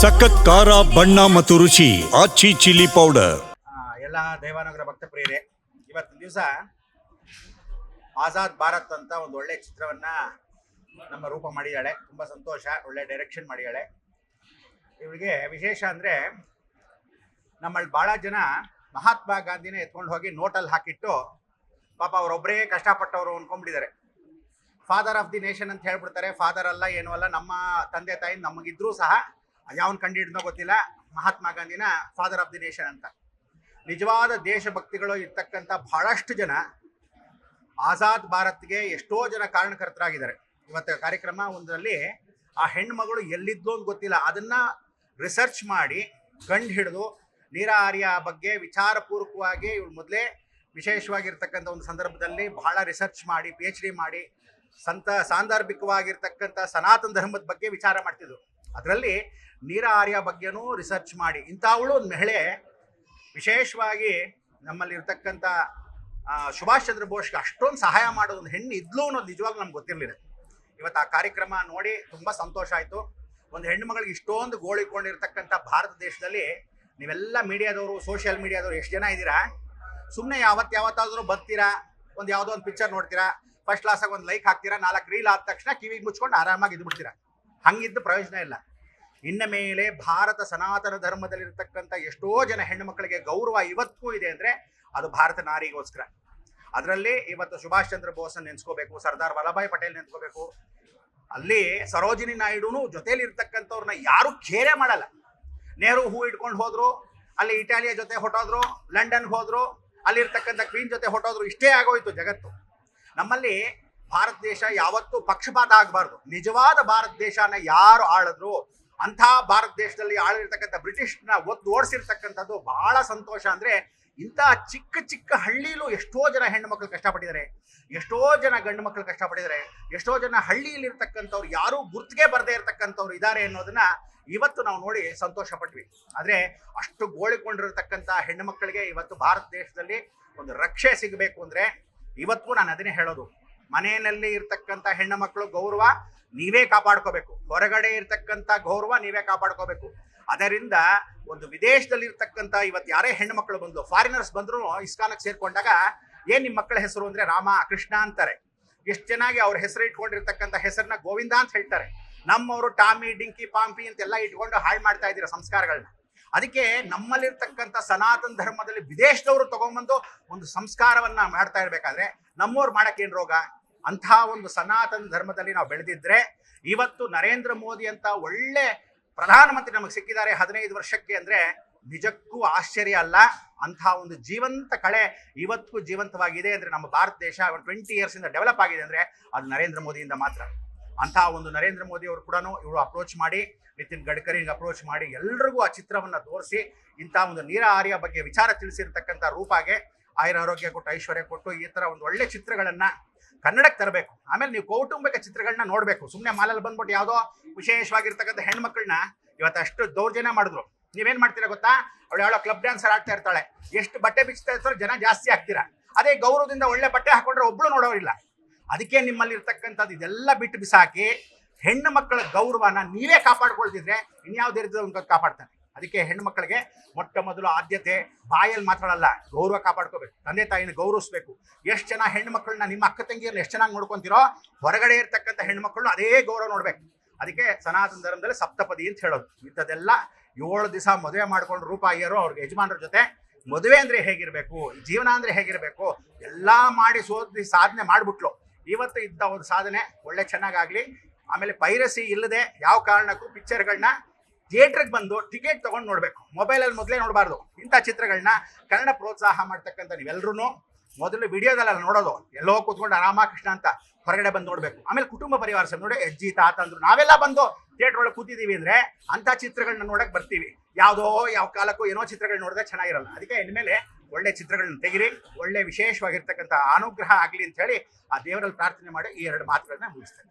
ಸಖತ್ ಖಾರ, ಬಣ್ಣ ಮತ್ತು ರುಚಿ ಆಚಿ ಚಿಲ್ಲಿ ಪೌಡರ್. ಎಲ್ಲ ದೇವಾನಗರ ಭಕ್ತ ಪ್ರಿಯರೇ ಇವತ್ತಿನ ದಿವಸ ಆಜಾದ್ ಭಾರತ್ ಅಂತ ಒಂದು ಒಳ್ಳೆ ಚಿತ್ರವನ್ನ ನಮ್ಮ ರೂಪ ಮಾಡಿದ್ದಾಳೆ. ತುಂಬಾ ಸಂತೋಷ, ಒಳ್ಳೆ ಡೈರೆಕ್ಷನ್ ಮಾಡಿದ್ದಾಳೆ. ಇವರಿಗೆ ವಿಶೇಷ ಅಂದ್ರೆ ನಮ್ಮಲ್ಲಿ ಬಹಳ ಜನ ಮಹಾತ್ಮ ಗಾಂಧಿನ ಎತ್ಕೊಂಡು ಹೋಗಿ ನೋಟಲ್ಲಿ ಹಾಕಿಟ್ಟು ಪಾಪ ಅವರೊಬ್ಬರೇ ಕಷ್ಟಪಟ್ಟವರು ಅನ್ಕೊಂಡ್ಬಿಟ್ಟಿದ್ದಾರೆ. ಫಾದರ್ ಆಫ್ ದಿ ನೇಷನ್ ಅಂತ ಹೇಳ್ಬಿಡ್ತಾರೆ. ಫಾದರ್ ಅಲ್ಲ, ಏನೂ ಅಲ್ಲ. ನಮ್ಮ ತಂದೆ ತಾಯಿ ನಮಗಿದ್ರೂ ಸಹ ಯಾವನ್ ಕಂಡು ಗೊತ್ತಿಲ್ಲ. ಮಹಾತ್ಮ ಗಾಂಧಿನ ಫಾದರ್ ಆಫ್ ದಿ ನೇಷನ್ ಅಂತ. ನಿಜವಾದ ದೇಶಭಕ್ತಿಗಳು ಇರ್ತಕ್ಕಂಥ ಬಹಳಷ್ಟು ಜನ ಆಜಾದ್ ಭಾರತ್ಗೆ ಎಷ್ಟೋ ಜನ ಕಾರಣಕರ್ತರಾಗಿದ್ದಾರೆ. ಇವತ್ತು ಕಾರ್ಯಕ್ರಮ ಒಂದರಲ್ಲಿ ಆ ಹೆಣ್ಮಗಳು ಎಲ್ಲಿದ್ದು ಅಂತ ಗೊತ್ತಿಲ್ಲ. ಅದನ್ನ ರಿಸರ್ಚ್ ಮಾಡಿ ಕಂಡು ಹಿಡಿದು ನೀರಾರಿಯ ಬಗ್ಗೆ ವಿಚಾರಪೂರ್ವಕವಾಗಿ ಇವಳು ಮೊದಲೇ ವಿಶೇಷವಾಗಿರ್ತಕ್ಕಂಥ ಒಂದು ಸಂದರ್ಭದಲ್ಲಿ ಬಹಳ ರಿಸರ್ಚ್ ಮಾಡಿ ಪಿ ಮಾಡಿ, ಸಂತ, ಸಾಂದರ್ಭಿಕವಾಗಿರ್ತಕ್ಕಂಥ ಸನಾತನ ಧರ್ಮದ ಬಗ್ಗೆ ವಿಚಾರ ಮಾಡ್ತಿದ್ರು ಅದರಲ್ಲಿ ನೀರ ಆರ್ಯ ಬಗ್ಗೆನೂ ರಿಸರ್ಚ್ ಮಾಡಿ. ಇಂಥವಳು ಒಂದು ಮಹಿಳೆ ವಿಶೇಷವಾಗಿ ನಮ್ಮಲ್ಲಿ ಇರ್ತಕ್ಕಂಥ ಆ, ಸುಭಾಷ್ ಚಂದ್ರ ಬೋಸ್ಗೆ ಅಷ್ಟೊಂದು ಸಹಾಯ ಮಾಡೋದು ಒಂದು ಹೆಣ್ಣು ಇದ್ಲು ಅನ್ನೋದು ನಿಜವಾಗ್ಲೂ ನಮ್ಗೆ ಗೊತ್ತಿರಲಿಲ್ಲ. ಇವತ್ತು ಆ ಕಾರ್ಯಕ್ರಮ ನೋಡಿ ತುಂಬ ಸಂತೋಷ ಆಯಿತು. ಒಂದು ಹೆಣ್ಣು ಮಗಳಿಗೆ ಇಷ್ಟೊಂದು ಗೋಳಿಕೊಂಡಿರ್ತಕ್ಕಂಥ ಭಾರತ ದೇಶದಲ್ಲಿ ನೀವೆಲ್ಲ ಮೀಡಿಯಾದವರು ಸೋಷಿಯಲ್ ಮೀಡಿಯಾದವರು ಎಷ್ಟು ಜನ ಇದ್ದೀರಾ? ಸುಮ್ಮನೆ ಯಾವತ್ತು ಯಾವತ್ತಾದರೂ ಬರ್ತೀರಾ? ಒಂದು ಯಾವುದೋ ಒಂದು ಪಿಕ್ಚರ್ ನೋಡ್ತೀರಾ? ಫಸ್ಟ್ ಕ್ಲಾಸಾಗಿ ಒಂದು ಲೈಕ್ ಹಾಕ್ತೀರಾ? ನಾಲ್ಕು ರೀಲ್ ಆದ ತಕ್ಷಣ ಕಿವಿಗೆ ಮುಚ್ಕೊಂಡು ಆರಾಮಾಗಿ ಇದ್ಬಿಡ್ತೀರಾ? ಹಂಗಿದ್ದು ಪ್ರಯೋಜನ ಇಲ್ಲ. ಇನ್ನ ಮೇಲೆ ಭಾರತ ಸನಾತನ ಧರ್ಮದಲ್ಲಿರ್ತಕ್ಕಂಥ ಎಷ್ಟೋ ಜನ ಹೆಣ್ಣು ಮಕ್ಕಳಿಗೆ ಗೌರವ ಇವತ್ತೂ ಇದೆ ಅಂದ್ರೆ ಅದು ಭಾರತ ನಾರಿಗೋಸ್ಕರ. ಅದರಲ್ಲಿ ಇವತ್ತು ಸುಭಾಷ್ ಚಂದ್ರ ಬೋಸ್ ನೆನ್ಸ್ಕೋಬೇಕು, ಸರ್ದಾರ್ ವಲ್ಲಭಾಯ್ ಪಟೇಲ್ ನೆನ್ಸ್ಕೋಬೇಕು. ಅಲ್ಲಿ ಸರೋಜಿನಿ ನಾಯ್ಡುನು ಜೊತೆಲಿ ಇರ್ತಕ್ಕಂಥವ್ರನ್ನ ಯಾರು ಖೇರೆ ಮಾಡಲ್ಲ. ನೆಹರು ಹೂ ಇಟ್ಕೊಂಡು ಹೋದ್ರು, ಅಲ್ಲಿ ಇಟಾಲಿಯ ಜೊತೆ ಹೊಟ್ಟೋದ್ರು ಲಂಡನ್ಗೆ ಹೋದ್ರು, ಅಲ್ಲಿರ್ತಕ್ಕಂಥ ಕ್ವೀನ್ ಜೊತೆ ಹೊಟ್ಟೋದ್ರು ಇಷ್ಟೇ ಆಗೋಯ್ತು ಜಗತ್ತು. ನಮ್ಮಲ್ಲಿ ಭಾರತ ದೇಶ ಯಾವತ್ತೂ ಪಕ್ಷಪಾತ ಆಗಬಾರ್ದು. ನಿಜವಾದ ಭಾರತ ದೇಶನ ಯಾರು ಆಳಿದ್ರು ಅಂಥ ಭಾರತ ದೇಶದಲ್ಲಿ ಆಳಿರ್ತಕ್ಕಂಥ ಬ್ರಿಟಿಷ್ನ ಒದ್ದು ಓಡಿಸಿರ್ತಕ್ಕಂಥದ್ದು ಬಹಳ ಸಂತೋಷ ಅಂದ್ರೆ ಇಂಥ ಚಿಕ್ಕ ಚಿಕ್ಕ ಹಳ್ಳಿಲೂ ಎಷ್ಟೋ ಜನ ಹೆಣ್ಣು ಮಕ್ಕಳು ಕಷ್ಟಪಟ್ಟಿದ್ದಾರೆ. ಎಷ್ಟೋ ಜನ ಗಂಡು ಮಕ್ಕಳು ಕಷ್ಟಪಟ್ಟಿದ್ದಾರೆ. ಎಷ್ಟೋ ಜನ ಹಳ್ಳಿಯಲ್ಲಿ ಇರ್ತಕ್ಕಂಥವ್ರು ಯಾರೂ ಗುರ್ತಿಗೆ ಬರದೇ ಇರತಕ್ಕಂಥವ್ರು ಇದ್ದಾರೆ ಅನ್ನೋದನ್ನ ಇವತ್ತು ನಾವು ನೋಡಿ ಸಂತೋಷ ಪಟ್ವಿ. ಆದ್ರೆ ಅಷ್ಟು ಗೋಳಿಕೊಂಡಿರತಕ್ಕಂಥ ಹೆಣ್ಣು ಮಕ್ಕಳಿಗೆ ಇವತ್ತು ಭಾರತ ದೇಶದಲ್ಲಿ ಒಂದು ರಕ್ಷೆ ಸಿಗಬೇಕು ಅಂದ್ರೆ ಇವತ್ತು ನಾನು ಅದನ್ನೇ ಹೇಳೋದು. ಮನೆಯಲ್ಲಿ ಇರ್ತಕ್ಕಂಥ ಹೆಣ್ಣು ಮಕ್ಕಳು ಗೌರವ ನೀವೇ ಕಾಪಾಡ್ಕೋಬೇಕು. ಹೊರಗಡೆ ಇರ್ತಕ್ಕಂಥ ಗೌರವ ನೀವೇ ಕಾಪಾಡ್ಕೋಬೇಕು. ಅದರಿಂದ ಒಂದು ವಿದೇಶದಲ್ಲಿ ಇರ್ತಕ್ಕಂಥ ಇವತ್ತು ಯಾರೇ ಹೆಣ್ಣು ಮಕ್ಕಳು ಬಂದು ಫಾರಿನರ್ಸ್ ಬಂದ್ರು, ಇಸ್ಕಾನಕ್ಕೆ ಸೇರ್ಕೊಂಡಾಗ ಏನ್ ನಿಮ್ಮ ಮಕ್ಕಳ ಹೆಸರು ಅಂದ್ರೆ ರಾಮ, ಕೃಷ್ಣ ಅಂತಾರೆ. ಎಷ್ಟು ಚೆನ್ನಾಗಿ ಅವ್ರ ಹೆಸರು ಇಟ್ಕೊಂಡಿರ್ತಕ್ಕಂಥ ಹೆಸರನ್ನ ಗೋವಿಂದ ಅಂತ ಹೇಳ್ತಾರೆ. ನಮ್ಮವರು ಟಾಮಿ, ಡಿಂಕಿ, ಪಾಂಪಿ ಅಂತೆಲ್ಲ ಇಟ್ಕೊಂಡು ಹಾಳು ಮಾಡ್ತಾ ಇದ್ದೀರ ಸಂಸ್ಕಾರಗಳನ್ನ ಅದಕ್ಕೆ ನಮ್ಮಲ್ಲಿರ್ತಕ್ಕಂಥ ಸನಾತನ ಧರ್ಮದಲ್ಲಿ ವಿದೇಶದವರು ತಗೊಂಡ್ಬಂದು ಒಂದು ಸಂಸ್ಕಾರವನ್ನ ಮಾಡ್ತಾ ಇರ್ಬೇಕಾದ್ರೆ ನಮ್ಮವ್ರು ಮಾಡೋಕ್ಕೇನು ರೋಗ? ಅಂಥ ಒಂದು ಸನಾತನ ಧರ್ಮದಲ್ಲಿ ನಾವು ಬೆಳೆದಿದ್ರೆ ಇವತ್ತು ನರೇಂದ್ರ ಮೋದಿ ಅಂತ ಒಳ್ಳೆ ಪ್ರಧಾನಮಂತ್ರಿ ನಮಗೆ ಸಿಕ್ಕಿದ್ದಾರೆ ಹದಿನೈದು ವರ್ಷಕ್ಕೆ ಅಂದ್ರೆ ನಿಜಕ್ಕೂ ಆಶ್ಚರ್ಯ ಅಲ್ಲ. ಅಂಥ ಒಂದು ಜೀವಂತ ಕಳೆ ಇವತ್ತು ಜೀವಂತವಾಗಿದೆ ಅಂದ್ರೆ ನಮ್ಮ ಭಾರತ ದೇಶ ಟ್ವೆಂಟಿ ಇಯರ್ಸ್ ಇಂದ ಡೆವಲಪ್ ಆಗಿದೆ ಅಂದ್ರೆ ಅದು ನರೇಂದ್ರ ಮೋದಿಯಿಂದ ಮಾತ್ರ. ಅಂಥ ಒಂದು ನರೇಂದ್ರ ಮೋದಿ ಅವರು ಕೂಡ ಇವರು ಅಪ್ರೋಚ್ ಮಾಡಿ, ನಿತಿನ್ ಗಡ್ಕರಿಗೆ ಅಪ್ರೋಚ್ ಮಾಡಿ ಎಲ್ರಿಗೂ ಆ ಚಿತ್ರವನ್ನ ತೋರಿಸಿ, ಇಂಥ ಒಂದು ನೀರ ಆರ್ಯ ಬಗ್ಗೆ ವಿಚಾರ ತಿಳಿಸಿರ್ತಕ್ಕಂಥ ರೂಪಾಗೆ, ಆಯುರ ಆರೋಗ್ಯ ಕೊಟ್ಟು, ಐಶ್ವರ್ಯ ಕೊಟ್ಟು ಈ ತರ ಒಂದು ಒಳ್ಳೆ ಚಿತ್ರಗಳನ್ನ ಕನ್ನಡಕ್ಕೆ ತರಬೇಕು. ಆಮೇಲೆ ನೀವು ಕೌಟುಂಬಿಕ ಚಿತ್ರಗಳನ್ನ ನೋಡಬೇಕು. ಸುಮ್ಮನೆ ಮಾಲಲ್ಲಿ ಬಂದ್ಬಿಟ್ಟು ಯಾವುದೋ ವಿಶೇಷವಾಗಿರ್ತಕ್ಕಂಥ ಹೆಣ್ಮಕ್ಳನ್ನ ಇವತ್ತು ಅಷ್ಟು ದೌರ್ಜನ್ಯ ಮಾಡಿದ್ರು. ನೀವೇನು ಮಾಡ್ತೀರಾ ಗೊತ್ತಾ? ಅವಳು ಯಾವಳೋ ಕ್ಲಬ್ ಡ್ಯಾನ್ಸರ್ ಆಡ್ತಾ ಇರ್ತಾಳೆ. ಎಷ್ಟು ಬಟ್ಟೆ ಬಿಚ್ತಾ ಇರ್ತಾರೋ ಜನ ಜಾಸ್ತಿ ಆಗ್ತೀರಾ? ಅದೇ ಗೌರವದಿಂದ ಒಳ್ಳೆ ಬಟ್ಟೆ ಹಾಕೊಂಡ್ರೆ ಒಬ್ಳು ನೋಡೋರಿಲ್ಲ. ಅದಕ್ಕೆ ನಿಮ್ಮಲ್ಲಿ ಇರ್ತಕ್ಕಂಥದ್ದು ಇದೆಲ್ಲ ಬಿಟ್ಟು ಬಿಸಾಕಿ ಹೆಣ್ಣು ಮಕ್ಕಳ ಗೌರವನ ನೀವೇ ಕಾಪಾಡ್ಕೊಳ್ತಿದ್ರೆ ಇನ್ಯಾವ್ದು ಇರ್ತದೆ ಕಾಪಾಡ್ತಾನೆ. ಅದಕ್ಕೆ ಹೆಣ್ಣು ಮಕ್ಕಳಿಗೆ ಮೊಟ್ಟ ಮೊದಲು ಆದ್ಯತೆ, ಬಾಯಲ್ಲಿ ಮಾತಾಡಲ್ಲ, ಗೌರವ ಕಾಪಾಡ್ಕೋಬೇಕು. ತಂದೆ ತಾಯಿನ ಗೌರವಿಸ್ಬೇಕು. ಎಷ್ಟು ಜನ ಹೆಣ್ಣು ಮಕ್ಕಳನ್ನ ನಿಮ್ಮ ಅಕ್ಕ ತಂಗಿಯನ್ನ ಎಷ್ಟು ಚೆನ್ನಾಗಿ ನೋಡ್ಕೊಂತೀರೋ, ಹೊರಗಡೆ ಇರ್ತಕ್ಕಂಥ ಮಕ್ಕಳು ಅದೇ ಗೌರವ ನೋಡ್ಬೇಕು. ಅದಕ್ಕೆ ಸನಾತನ ಧರ್ಮದಲ್ಲಿ ಸಪ್ತಪದಿ ಅಂತ ಹೇಳೋದು. ಇಂಥದ್ದೆಲ್ಲ ಏಳು ದಿವಸ ಮದುವೆ ಮಾಡ್ಕೊಂಡು ರೂಪ ಅಯ್ಯರು ಅವ್ರಿಗೆ ಯಜಮಾನರ ಜೊತೆ ಮದುವೆ ಅಂದರೆ ಹೇಗಿರಬೇಕು, ಜೀವನ ಅಂದರೆ ಹೇಗಿರಬೇಕು, ಎಲ್ಲ ಮಾಡಿ ಸೋದಿ ಸಾಧನೆ ಮಾಡ್ಬಿಟ್ಲು. ಇವತ್ತು ಇದ್ದ ಒಂದು ಸಾಧನೆ ಒಳ್ಳೆ ಚೆನ್ನಾಗಾಗಲಿ. ಆಮೇಲೆ ಪೈರಸಿ ಇಲ್ಲದೆ ಯಾವ ಕಾರಣಕ್ಕೂ ಪಿಕ್ಚರ್ಗಳನ್ನ ಥಿಯೇಟ್ರಿಗೆ ಬಂದು ಟಿಕೆಟ್ ತೊಗೊಂಡು ನೋಡಬೇಕು. ಮೊಬೈಲಲ್ಲಿ ಮೊದಲೇ ನೋಡಬಾರ್ದು. ಇಂಥ ಚಿತ್ರಗಳನ್ನ ಕನ್ನಡ ಪ್ರೋತ್ಸಾಹ ಮಾಡ್ತಕ್ಕಂಥ ನೀವೆಲ್ಲರೂ ಮೊದಲು ವಿಡಿಯೋದಲ್ಲ ನೋಡೋದು. ಎಲ್ಲೋ ಕೂತ್ಕೊಂಡು ರಾಮಕೃಷ್ಣ ಅಂತ ಹೊರಗಡೆ ಬಂದು ನೋಡಬೇಕು. ಆಮೇಲೆ ಕುಟುಂಬ ಪರಿವಾರ ಸಹ ನೋಡಿ, ಅಜ್ಜಿ, ತಾತ ಅಂದ್ರು ನಾವೆಲ್ಲ ಬಂದು ಥಿಯೇಟರ್ ಒಳಗೆ ಕೂತಿದ್ದೀವಿ ಅಂದ್ರೆ ಅಂತ ಚಿತ್ರಗಳನ್ನ ನೋಡಕ್ಕೆ ಬರ್ತೀವಿ. ಯಾವುದೋ ಯಾವ ಕಾಲಕ್ಕೂ ಏನೋ ಚಿತ್ರಗಳು ನೋಡಿದ್ರೆ ಚೆನ್ನಾಗಿರಲ್ಲ. ಅದಕ್ಕೆ ಇನ್ಮೇಲೆ ಒಳ್ಳೆ ಚಿತ್ರಗಳನ್ನ ತೆಗಿರಿ, ಒಳ್ಳೆ ವಿಶೇಷವಾಗಿರ್ತಕ್ಕಂಥ ಅನುಗ್ರಹ ಆಗಲಿ ಅಂತ ಹೇಳಿ ಆ ದೇವರಲ್ಲಿ ಪ್ರಾರ್ಥನೆ ಮಾಡಿ ಈ ಎರಡು ಮಾತುಗಳನ್ನ ಮುಗಿಸ್ತೇನೆ.